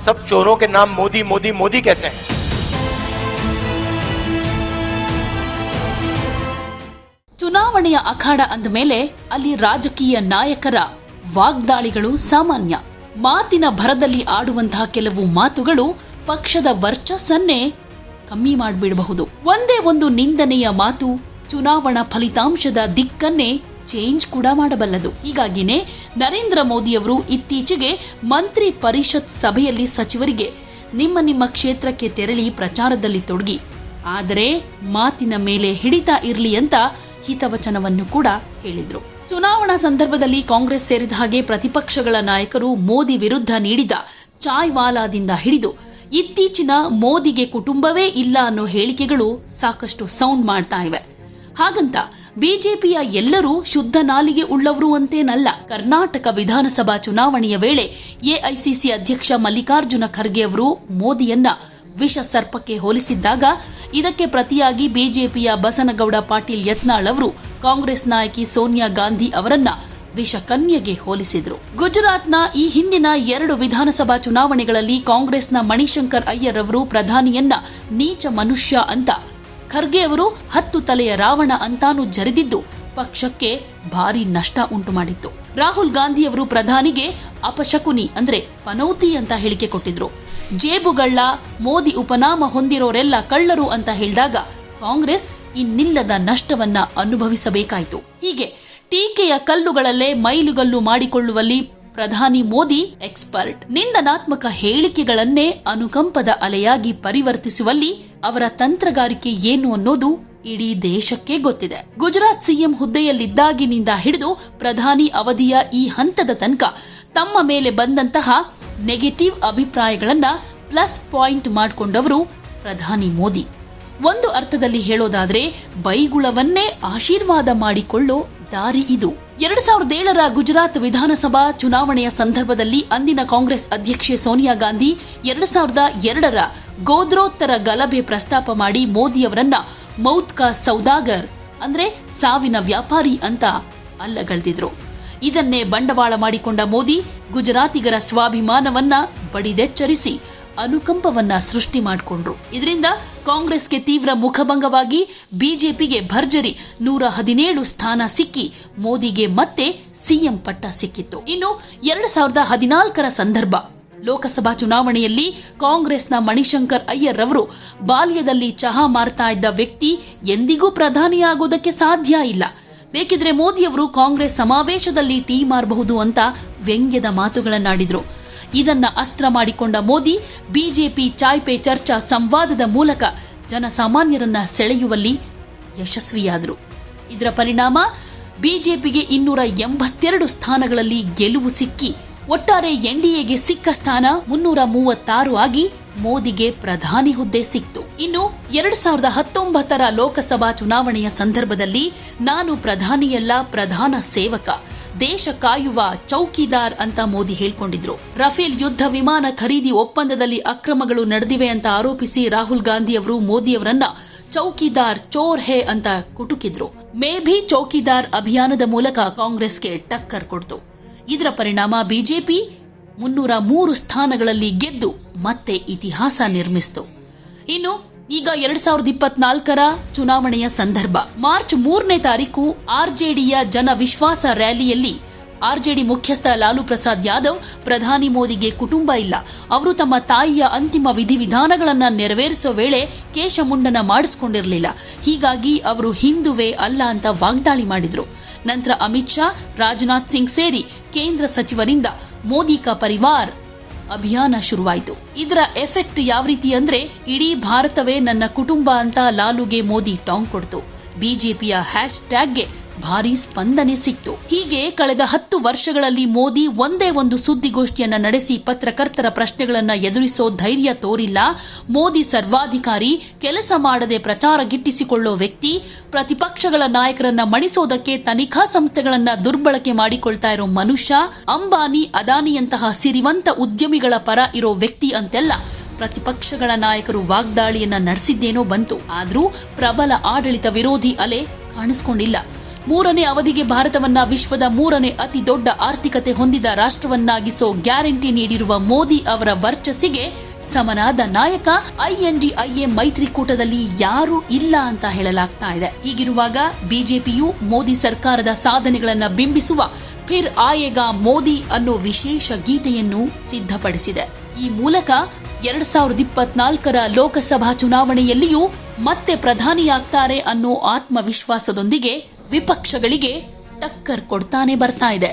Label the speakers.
Speaker 1: सब चोरों के नाम मोदी मोदी मोदी कैसे हैं
Speaker 2: ಚುನಾವಣೆಯ ಅಖಾಡ ಅಂದ ಮೇಲೆ ಅಲ್ಲಿ ರಾಜಕೀಯ ನಾಯಕರ ವಾಗ್ದಾಳಿಗಳು ಸಾಮಾನ್ಯ ಮಾತಿನ ಭರದಲ್ಲಿ ಆಡುವಂತಹ ಕೆಲವು ಮಾತುಗಳು ಪಕ್ಷದ ವರ್ಚಸ್ಸನ್ನೇ ಕಮ್ಮಿ ಮಾಡಿಬಿಡಬಹುದು ಒಂದೇ ಒಂದು ನಿಂದನೆಯ ಮಾತು ಚುನಾವಣಾ ಫಲಿತಾಂಶದ ದಿಕ್ಕನ್ನೇ ಚೇಂಜ್ ಕೂಡ ಮಾಡಬಲ್ಲದು. ಹೀಗಾಗಿನೇ ನರೇಂದ್ರ ಮೋದಿಯವರು ಇತ್ತೀಚೆಗೆ ಮಂತ್ರಿ ಪರಿಷತ್ ಸಭೆಯಲ್ಲಿ ಸಚಿವರಿಗೆ ನಿಮ್ಮ ನಿಮ್ಮ ಕ್ಷೇತ್ರಕ್ಕೆ ತೆರಳಿ ಪ್ರಚಾರದಲ್ಲಿ ತೊಡಗಿ. ಆದರೆ ಮಾತಿನ ಮೇಲೆ ಹಿಡಿತ ಇರಲಿ ಅಂತ ಹಿತವಚನವನ್ನು ಕೂಡ ಹೇಳಿದರು. ಚುನಾವಣಾ ಸಂದರ್ಭದಲ್ಲಿ ಕಾಂಗ್ರೆಸ್ ಸೇರಿದ ಹಾಗೆ ಪ್ರತಿಪಕ್ಷಗಳ ನಾಯಕರು ಮೋದಿ ವಿರುದ್ಧ ನೀಡಿದ ಚಾಯ್ ವಾಲಾದಿಂದ ಹಿಡಿದು ಇತ್ತೀಚಿನ ಮೋದಿಗೆ ಕುಟುಂಬವೇ ಇಲ್ಲ ಅನ್ನೋ ಹೇಳಿಕೆಗಳು ಸಾಕಷ್ಟು ಸೌಂಡ್ ಮಾಡ್ತಾ ಇವೆ. ಹಾಗಂತ ಬಿಜೆಪಿಯ ಎಲ್ಲರೂ ಶುದ್ಧ ನಾಲಿಗೆ ಉಳ್ಳವರು ಅಂತೇನಲ್ಲ. ಕರ್ನಾಟಕ ವಿಧಾನಸಭಾ ಚುನಾವಣೆಯ ವೇಳೆ ಎಐಸಿಸಿ ಅಧ್ಯಕ್ಷ ಮಲ್ಲಿಕಾರ್ಜುನ ಖರ್ಗೆ ಅವರು ಮೋದಿಯನ್ನ ವಿಷ ಸರ್ಪಕ್ಕೆ ಹೋಲಿಸಿದ್ದಾಗ ಇದಕ್ಕೆ ಪ್ರತಿಯಾಗಿ ಬಿಜೆಪಿಯ ಬಸನಗೌಡ ಪಾಟೀಲ್ ಯತ್ನಾಳ್ ಅವರು ಕಾಂಗ್ರೆಸ್ ನಾಯಕಿ ಸೋನಿಯಾ ಗಾಂಧಿ ಅವರನ್ನ ವಿಷ ಕನ್ಯಗೆ ಹೋಲಿಸಿದ್ರು. ಗುಜರಾತ್ನ ಈ ಹಿಂದಿನ ಎರಡು ವಿಧಾನಸಭಾ ಚುನಾವಣೆಗಳಲ್ಲಿ ಕಾಂಗ್ರೆಸ್ನ ಮಣಿಶಂಕರ್ ಅಯ್ಯರ್ ಅವರು ಪ್ರಧಾನಿಯನ್ನ ನೀಚ ಮನುಷ್ಯ ಅಂತ ಖರ್ಗೆ ಅವರು ಹತ್ತು ತಲೆಯ ರಾವಣ ಅಂತಾನು ಜರಿದಿದ್ದು ಪಕ್ಷಕ್ಕೆ ಭಾರಿ ನಷ್ಟ ಉಂಟು ಮಾಡಿತ್ತು. ರಾಹುಲ್ ಗಾಂಧಿ ಅವರು ಪ್ರಧಾನಿಗೆ ಅಪಶಕುನಿ ಅಂದ್ರೆ ಪನೌತಿ ಅಂತ ಹೇಳಿಕೆ ಕೊಟ್ಟಿದ್ರು. ಜೇಬುಗಳ್ಳ, ಮೋದಿ ಉಪನಾಮ ಹೊಂದಿರೋರೆಲ್ಲ ಕಳ್ಳರು ಅಂತ ಹೇಳಿದಾಗ ಕಾಂಗ್ರೆಸ್ ಇನ್ನಿಲ್ಲದ ನಷ್ಟವನ್ನ ಅನುಭವಿಸಬೇಕಾಯಿತು. ಹೀಗೆ ಟೀಕೆಯ ಕಲ್ಲುಗಳಲ್ಲೇ ಮೈಲುಗಲ್ಲು ಮಾಡಿಕೊಳ್ಳುವಲ್ಲಿ ಪ್ರಧಾನಿ ಮೋದಿ, ಎಕ್ಸ್ಪರ್ಟ್. ನಿಂದನಾತ್ಮಕ ಹೇಳಿಕೆಗಳನ್ನೇ ಅನುಕಂಪದ ಅಲೆಯಾಗಿ ಪರಿವರ್ತಿಸುವಲ್ಲಿ ಅವರ ತಂತ್ರಗಾರಿಕೆ ಏನು ಅನ್ನೋದು ಇಡೀ ದೇಶಕ್ಕೆ ಗೊತ್ತಿದೆ. ಗುಜರಾತ್ ಸಿಎಂ ಹುದ್ದೆಯಲ್ಲಿದ್ದಾಗಿನಿಂದ ಹಿಡಿದು ಪ್ರಧಾನಿ ಅವಧಿಯ ಈ ಹಂತದ ತನಕ ತಮ್ಮ ಮೇಲೆ ಬಂದಂತಹ ನೆಗೆಟಿವ್ ಅಭಿಪ್ರಾಯಗಳನ್ನ ಪ್ಲಸ್ ಪಾಯಿಂಟ್ ಮಾಡಿಕೊಂಡವರು ಪ್ರಧಾನಿ ಮೋದಿ. ಒಂದು ಅರ್ಥದಲ್ಲಿ ಹೇಳೋದಾದ್ರೆ, ಬೈಗುಳವನ್ನೇ ಆಶೀರ್ವಾದ ಮಾಡಿಕೊಳ್ಳೋ ದಾರಿ ಇದು. ಎರಡ್ ಸಾವಿರದ ಏಳರ ಗುಜರಾತ್ ವಿಧಾನಸಭಾ ಚುನಾವಣೆಯ ಸಂದರ್ಭದಲ್ಲಿ ಅಂದಿನ ಕಾಂಗ್ರೆಸ್ ಅಧ್ಯಕ್ಷೆ ಸೋನಿಯಾ ಗಾಂಧಿ ಎರಡ್ ಸಾವಿರದ ಎರಡರ ಗೋದ್ರೋತ್ತರ ಗಲಭೆ ಪ್ರಸ್ತಾಪ ಮಾಡಿ ಮೋದಿಯವರನ್ನ ಮೌತ್ ಕಾ ಸೌದಾಗರ್ ಅಂದ್ರೆ ಸಾವಿನ ವ್ಯಾಪಾರಿ ಅಂತ ಅಲ್ಲಗಳೆದಿದ್ರು. ಇದನ್ನೇ ಬಂಡವಾಳ ಮಾಡಿಕೊಂಡ ಮೋದಿ ಗುಜರಾತಿಗರ ಸ್ವಾಭಿಮಾನವನ್ನ ಬಡಿದೆಚ್ಚರಿಸಿ ಅನುಕಂಪವನ್ನ ಸೃಷ್ಟಿ ಮಾಡಿಕೊಂಡ್ರು. ಇದರಿಂದ ಕಾಂಗ್ರೆಸ್ಗೆ ತೀವ್ರ ಮುಖಭಂಗವಾಗಿ ಬಿಜೆಪಿಗೆ ಭರ್ಜರಿ ನೂರ ಹದಿನೇಳು ಸ್ಥಾನ ಸಿಕ್ಕಿ ಮೋದಿಗೆ ಮತ್ತೆ ಸಿಎಂ ಪಟ್ಟ ಸಿಕ್ಕಿತ್ತು. ಇನ್ನು ಎರಡ್ ಸಾವಿರದ ಹದಿನಾಲ್ಕರ ಸಂದರ್ಭ. ಲೋಕಸಭಾ ಚುನಾವಣೆಯಲ್ಲಿ ಕಾಂಗ್ರೆಸ್ನ ಮಣಿಶಂಕರ್ ಅಯ್ಯರ್ ಅವರು ಬಾಲ್ಯದಲ್ಲಿ ಚಹಾ ಮಾರ್ತಾ ಇದ್ದ ವ್ಯಕ್ತಿ ಎಂದಿಗೂ ಪ್ರಧಾನಿಯಾಗೋದಕ್ಕೆ ಸಾಧ್ಯ ಇಲ್ಲ. ಬೇಕಿದ್ರೆ ಮೋದಿಯವರು ಕಾಂಗ್ರೆಸ್ ಸಮಾವೇಶದಲ್ಲಿ ಟೀ ಮಾರಬಹುದು ಅಂತ ವ್ಯಂಗ್ಯದ ಮಾತುಗಳನ್ನಾಡಿದ್ರು. ಇದನ್ನ ಅಸ್ತ್ರ ಮಾಡಿಕೊಂಡ ಮೋದಿ, ಬಿಜೆಪಿ ಚಾಯ್ ಪೇ ಚರ್ಚಾ ಸಂವಾದದ ಮೂಲಕ ಜನಸಾಮಾನ್ಯರನ್ನ ಸೆಳೆಯುವಲ್ಲಿ ಯಶಸ್ವಿಯಾದರು. ಇದರ ಪರಿಣಾಮ ಬಿಜೆಪಿಗೆ ಇನ್ನೂರ ಎಂಬತ್ತೆರಡು ಸ್ಥಾನಗಳಲ್ಲಿ ಗೆಲುವು ಸಿಕ್ಕಿ, ಒಟ್ಟಾರೆ ಎನ್ಡಿಎಗೆ ಸಿಕ್ಕ ಸ್ಥಾನ ಮುನ್ನೂರ ಮೂವತ್ತಾರು ಆಗಿ ಮೋದಿಗೆ ಪ್ರಧಾನಿ ಹುದ್ದೆ ಸಿಕ್ತು. ಇನ್ನು ಎರಡು ಸಾವಿರದ ಹತ್ತೊಂಬತ್ತರ ಲೋಕಸಭಾ ಚುನಾವಣೆಯ ಸಂದರ್ಭದಲ್ಲಿ ನಾನು ಪ್ರಧಾನಿಯಲ್ಲ, ಪ್ರಧಾನ ಸೇವಕ. ದೇಶ ಕಾಯುವ ಚೌಕಿದಾರ್ ಅಂತ ಮೋದಿ ಹೇಳ್ಕೊಂಡಿದ್ರು. ರಫೇಲ್ ಯುದ್ಧ ವಿಮಾನ ಖರೀದಿ ಒಪ್ಪಂದದಲ್ಲಿ ಅಕ್ರಮಗಳು ನಡೆದಿವೆ ಅಂತ ಆರೋಪಿಸಿ ರಾಹುಲ್ ಗಾಂಧಿ ಅವರು ಮೋದಿಯವರನ್ನ ಚೌಕಿದಾರ್ ಚೋರ್ ಹೇ ಅಂತ ಕುಟುಕಿದ್ರು. ಮೇ ಭಿ ಚೌಕಿದಾರ್ ಅಭಿಯಾನದ ಮೂಲಕ ಕಾಂಗ್ರೆಸ್ಗೆ ಟಕ್ಕರ್ ಕೊಡ್ತು. ಇದರ ಪರಿಣಾಮ ಬಿಜೆಪಿ ಮುನ್ನೂರ ಮೂರು ಸ್ಥಾನಗಳಲ್ಲಿ ಗೆದ್ದು ಮತ್ತೆ ಇತಿಹಾಸ ನಿರ್ಮಿಸಿತು. ಇನ್ನು ಈಗ ಎರಡ್ ಸಾವಿರದ ಇಪ್ಪತ್ನಾಲ್ಕರ ಚುನಾವಣೆಯ ಸಂದರ್ಭ. ಮಾರ್ಚ್ ಮೂರನೇ ತಾರೀಕು ಆರ್ಜೆಡಿಯ ಜನ ವಿಶ್ವಾಸ ರ್ಯಾಲಿಯಲ್ಲಿ ಆರ್ಜೆಡಿ ಮುಖ್ಯಸ್ಥ ಲಾಲು ಪ್ರಸಾದ್ ಯಾದವ್, ಪ್ರಧಾನಿ ಮೋದಿಗೆ ಕುಟುಂಬ ಇಲ್ಲ. ಅವರು ತಮ್ಮ ತಾಯಿಯ ಅಂತಿಮ ವಿಧಿವಿಧಾನಗಳನ್ನು ನೆರವೇರಿಸೋ ವೇಳೆ ಕೇಶಮುಂಡನ ಮಾಡಿಸ್ಕೊಂಡಿರಲಿಲ್ಲ. ಹೀಗಾಗಿ ಅವರು ಹಿಂದುವೇ ಅಲ್ಲ ಅಂತ ವಾಗ್ದಾಳಿ ಮಾಡಿದ್ರು. ನಂತರ ಅಮಿತ್ ಶಾ, ರಾಜನಾಥ್ ಸಿಂಗ್ ಸೇರಿ ಕೇಂದ್ರ ಸಚಿವರಿಂದ ಮೋದಿ ಕಾ ಪರಿವಾರ್ ಅಭಿಯಾನ ಶುರುವಾಯಿತು. ಇದರ ಎಫೆಕ್ಟ್ ಯಾವ ರೀತಿ ಅಂದ್ರೆ ಇಡೀ ಭಾರತವೇ ನನ್ನ ಕುಟುಂಬ ಅಂತ ಲಾಲುಗೆ ಮೋದಿ ಟಾಂಗ್ ಕೊಡ್ತು. ಬಿಜೆಪಿಯ ಹ್ಯಾಶ್ ಟ್ಯಾಗ್ಗೆ ಭಾರಿ ಸ್ಪಂದನೆ ಸಿಕ್ತು. ಹೀಗೆ ಕಳೆದ ಹತ್ತು ವರ್ಷಗಳಲ್ಲಿ ಮೋದಿ ಒಂದೇ ಒಂದು ಸುದ್ದಿಗೋಷ್ಠಿಯನ್ನ ನಡೆಸಿ ಪತ್ರಕರ್ತರ ಪ್ರಶ್ನೆಗಳನ್ನ ಎದುರಿಸೋ ಧೈರ್ಯ ತೋರಿಲ್ಲ. ಮೋದಿ ಸರ್ವಾಧಿಕಾರಿ, ಕೆಲಸ ಮಾಡದೆ ಪ್ರಚಾರ ಗಿಟ್ಟಿಸಿಕೊಳ್ಳೋ ವ್ಯಕ್ತಿ, ಪ್ರತಿಪಕ್ಷಗಳ ನಾಯಕರನ್ನ ಮಣಿಸೋದಕ್ಕೆ ತನಿಖಾ ಸಂಸ್ಥೆಗಳನ್ನ ದುರ್ಬಳಕೆ ಮಾಡಿಕೊಳ್ತಾ ಇರೋ ಮನುಷ್ಯ, ಅಂಬಾನಿ, ಅದಾನಿಯಂತಹ ಸಿರಿವಂತ ಉದ್ಯಮಿಗಳ ಪರ ಇರೋ ವ್ಯಕ್ತಿ ಅಂತೆಲ್ಲ. ಪ್ರತಿಪಕ್ಷಗಳ ನಾಯಕರು ವಾಗ್ದಾಳಿಯನ್ನ ನಡೆಸಿದ್ದೇನೋ ಬಂತು. ಆದರೂ ಪ್ರಬಲ ಆಡಳಿತ ವಿರೋಧಿ ಅಲೆ ಕಾಣಿಸ್ಕೊಂಡಿಲ್ಲ. ಮೂರನೇ ಅವಧಿಗೆ ಭಾರತವನ್ನ ವಿಶ್ವದ ಮೂರನೇ ಅತಿ ದೊಡ್ಡ ಆರ್ಥಿಕತೆ ಹೊಂದಿದ ರಾಷ್ಟ್ರವನ್ನಾಗಿಸೋ ಗ್ಯಾರಂಟಿ ನೀಡಿರುವ ಮೋದಿ ಅವರ ವರ್ಚಸ್ಸಿಗೆ ಸಮನಾದ ನಾಯಕ ಐಎನ್ಡಿಐಎ ಮೈತ್ರಿಕೂಟದಲ್ಲಿ ಯಾರೂ ಇಲ್ಲ ಅಂತ ಹೇಳಲಾಗ್ತಾ ಇದೆ. ಹೀಗಿರುವಾಗ ಬಿಜೆಪಿಯು ಮೋದಿ ಸರ್ಕಾರದ ಸಾಧನೆಗಳನ್ನು ಬಿಂಬಿಸುವ ಫಿರ್ ಆಯೇಗಾ ಮೋದಿ ಅನ್ನೋ ವಿಶೇಷ ಗೀತೆಯನ್ನು ಸಿದ್ಧಪಡಿಸಿದೆ. ಈ ಮೂಲಕ ಎರಡ್ ಸಾವಿರದ ಇಪ್ಪತ್ನಾಲ್ಕರ ಲೋಕಸಭಾ ಚುನಾವಣೆಯಲ್ಲಿಯೂ ಮತ್ತೆ ಪ್ರಧಾನಿಯಾಗ್ತಾರೆ ಅನ್ನೋ ಆತ್ಮವಿಶ್ವಾಸದೊಂದಿಗೆ ವಿಪಕ್ಷಗಳಿಗೆ ಟಕ್ಕರ್ ಕೊಡ್ತಾನೆ ಬರ್ತಾ ಇದೆ.